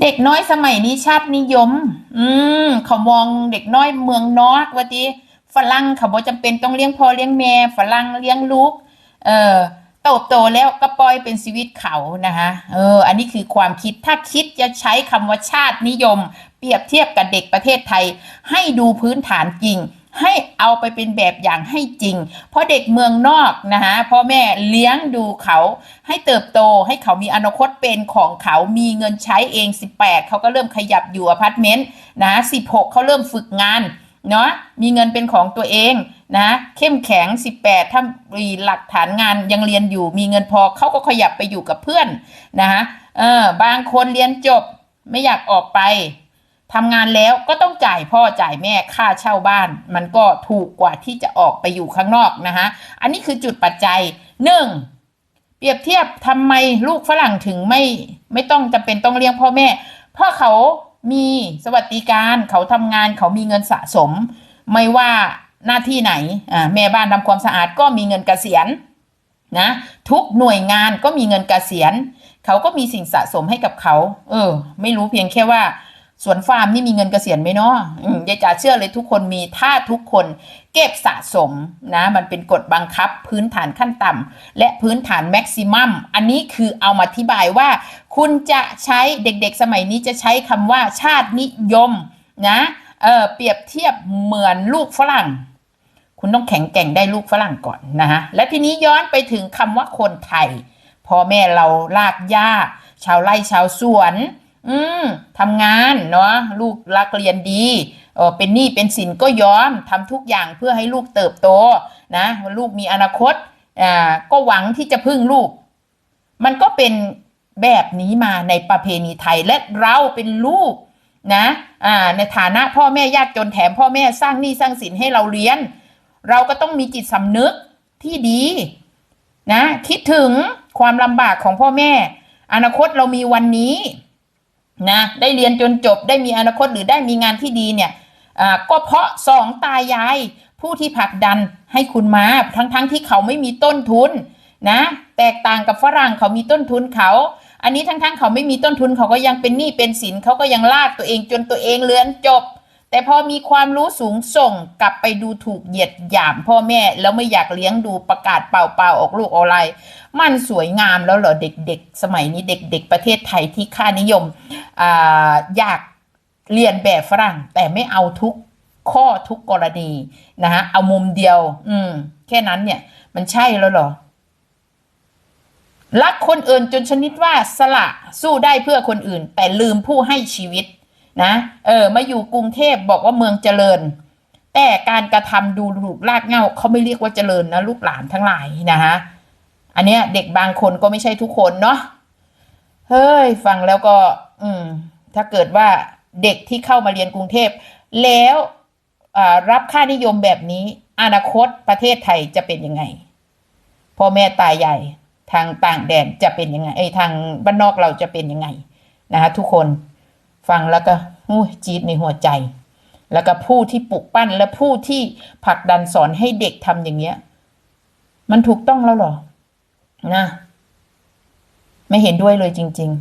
เด็กน้อยสมัยนี้ชาตินิยม อืมเขามองเด็กน้อยเมืองนอกว่าติฝรั่งเขาบ่จำเป็นต้องเลี้ยงพ่อเลี้ยงแม่ฝรั่งเลี้ยงลูก เออโตโตแล้วก็ปล่อยเป็นชีวิตเขานะคะเออ อันนี้คือความคิดถ้าคิดจะใช้คำว่าชาตินิยม เปรียบเทียบกับเด็กประเทศไทย ให้ดูพื้นฐานจริง ให้เอาไปเป็นแบบอย่างให้จริง เพราะเด็กเมืองนอกนะคะพ่อแม่เลี้ยงดูเขาให้เติบโตให้เขามีอนาคตเป็นของเขามีเงินใช้เอง 18 เขาก็เริ่มขยับอยู่อพาร์ตเมนต์นะ16 เขาเริ่มฝึกงานเนาะมีเงินเป็นของตัวเองนะ เข้มแข็ง 18 ถ้ามีหลักฐานงานยังเรียนอยู่มีเงินพอเขาก็ขยับไปอยู่กับเพื่อนนะคะเออบางคนเรียนจบไม่อยากออกไป ทำงานแล้วก็ต้องจ่ายพ่อจ่ายแม่ค่าเช่าบ้าน มันก็ถูกกว่าที่จะออกไปอยู่ข้างนอกนะคะอันนี้คือจุดปัจจัยหนึ่งเปรียบเทียบทำไมลูกฝรั่งถึงไม่ไม่ต้องจำเป็นต้องเลี้ยงพ่อแม่ เพราะเขามีสวัสดิการเขาทำงานเขามีเงินสะสม ไม่ว่าหน้าที่ไหนอ่าแม่บ้านทำความสะอาดก็มีเงินเกษียณนะทุกหน่วยงานก็มีเงินเกษียณ เขาก็มีสิ่งสะสมให้กับเขา เออ ไม่รู้เพียงแค่ว่า สวนฟาร์มนี่มีเงินเกษียณไหมเนาะอืมยายจ๋าเชื่อเลยทุกคนมีถ้าทุกคนเก็บสะสมนะมันเป็นกฎบังคับพื้นฐานขั้นต่ำและพื้นฐานแม็กซิมัมอันนี้คือเอามาอธิบายว่า คุณจะใช้เด็กๆสมัยนี้จะใช้คำว่าชาตินิยมนะเออเปรียบเทียบเหมือนลูกฝรั่ง คุณต้องแข็งแกร่งได้ลูกฝรั่งก่อนนะฮะและทีนี้ย้อนไปถึงคำว่าคนไทยพ่อแม่เราลากหญ้า ชาวไร่ชาวสวน อืมทำงานเนาะลูกรักเรียนดีเออเป็นหนี้เป็นสินก็ยอมทำทุกอย่างเพื่อให้ลูกเติบโตนะลูกมีอนาคตอ่าก็หวังที่จะพึ่งลูก มันก็เป็นแบบนี้มาในประเพณีไทยและเราเป็นลูกนะอ่าในฐานะพ่อแม่ยากจนแถมพ่อแม่สร้างหนี้สร้างสินให้เราเรียน เราก็ต้องมีจิตสำนึกที่ดีนะคิดถึงความลำบากของพ่อแม่ อนาคตเรามีวันนี้ นะได้เรียนจนจบได้มีอนาคตหรือได้มีงานที่ดีเนี่ยก็เพราะสองตายายผู้ที่ผลักดันให้คุณมาทั้งๆทที่เขาไม่มีต้นทุนนะแตกต่างกับฝรั่งเขามีต้นทุนเขา อันนี้ทั้งๆเขาไม่มีต้นทุนเขาก็ยังเป็นหนี้เป็นสินเขาก็ยังลากตัวเองจนตัวเองเรียนจบ แต่พอมีความรู้สูงส่งกลับไปดูถูกเหยียดหยามพ่อแม่แล้วไม่อยากเลี้ยงดูประกาศเปล่าๆออกลูกออนไลน์มันสวยงามแล้วเหรอเด็กๆ สมัยนี้เด็ก ๆ ประเทศไทยที่ค่านิยม อยากเรียนแบบฝรั่ง แต่ไม่เอาทุกข้อทุกกรณีนะฮะเอามุมเดียว อืม แค่นั้นเนี่ย มันใช่แล้วหรอรักคนอื่นจนชนิดว่าสละสู้ได้เพื่อคนอื่น แต่ลืมผู้ให้ชีวิต นะเออ มาอยู่กรุงเทพบอกว่าเมืองเจริญ แต่การกระทำดูถูกลากเงาเขาไม่เรียกว่าเจริญนะลูกหลานทั้งหลายนะฮะอันเนี้ยเด็กบางคนก็ไม่ใช่ทุกคนเนาะเฮ้ย ฟังแล้วก็ อืมถ้าเกิดว่าเด็กที่เข้ามาเรียนกรุงเทพ แล้วรับค่านิยมแบบนี้ อนาคตประเทศไทยจะเป็นยังไงพ่อแม่ตายใหญ่ทางต่างแดนจะเป็นยังไงไอ้ทางบ้านนอกเราจะเป็นยังไงนะฮะทุกคนฟังแล้วก็อุ้ยจี๊ดในหัวใจ แล้วก็ผู้ที่ปลุกปั้นและผู้ที่ผลักดันสอนให้เด็กทำอย่างเงี้ย มันถูกต้องแล้วหรอนะไม่เห็นด้วยเลยจริง